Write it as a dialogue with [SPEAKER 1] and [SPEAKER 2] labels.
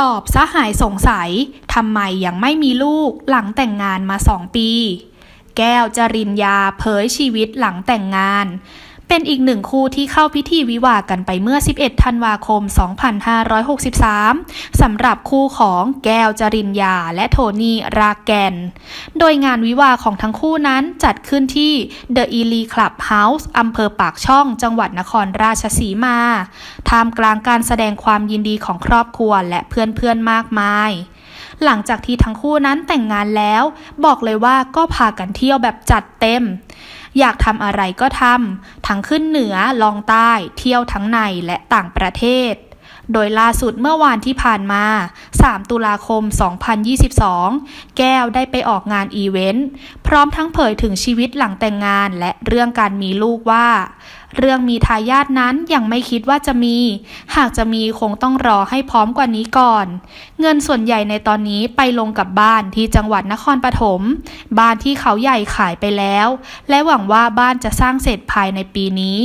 [SPEAKER 1] ตอบซะหายสงสัยทำไมยังไม่มีลูกหลังแต่งงานมาสองปี แก้วจริญญาเผยชีวิตหลังแต่งงาน เป็นอีกหนึ่งคู่ที่เข้าพิธีวิวากันไปเมื่อ 11 ธันวาคม 2563 สำหรับคู่ของแก้วจริญญาและโทนี่ราแกน โดยงานวิวาของทั้งคู่นั้นจัดขึ้นที่ The e l y Club House อำเภอปากช่อง จังหวัดนครราชสีมา ท่ามกลางการแสดงความยินดีของครอบครัวและเพื่อนๆมากมายหลังจากที่ทั้งคู่นั้นแต่งงานแล้ว บอกเลยว่าก็พากันเที่ยวแบบจัดเต็ม อยากทำอะไรก็ทำทั้งขึ้นเหนือลองใต้ เที่ยวทั้งในและต่างประเทศ โดยล่าสุดเมื่อวานที่ผ่านมา 3 ตุลาคม 2022 แก้วได้ไปออกงานอีเวนต์ พร้อมทั้งเผยถึงชีวิตหลังแต่งงานและเรื่องการมีลูกว่า เรื่องมีทายาทนั้นยังไม่คิดว่าจะมี หากจะมีคงต้องรอให้พร้อมกว่านี้ก่อน เงินส่วนใหญ่ในตอนนี้ไปลงกับบ้านที่จังหวัดนครปฐม บ้านที่เขาใหญ่ขายไปแล้ว และหวังว่าบ้านจะสร้างเสร็จภายในปีนี้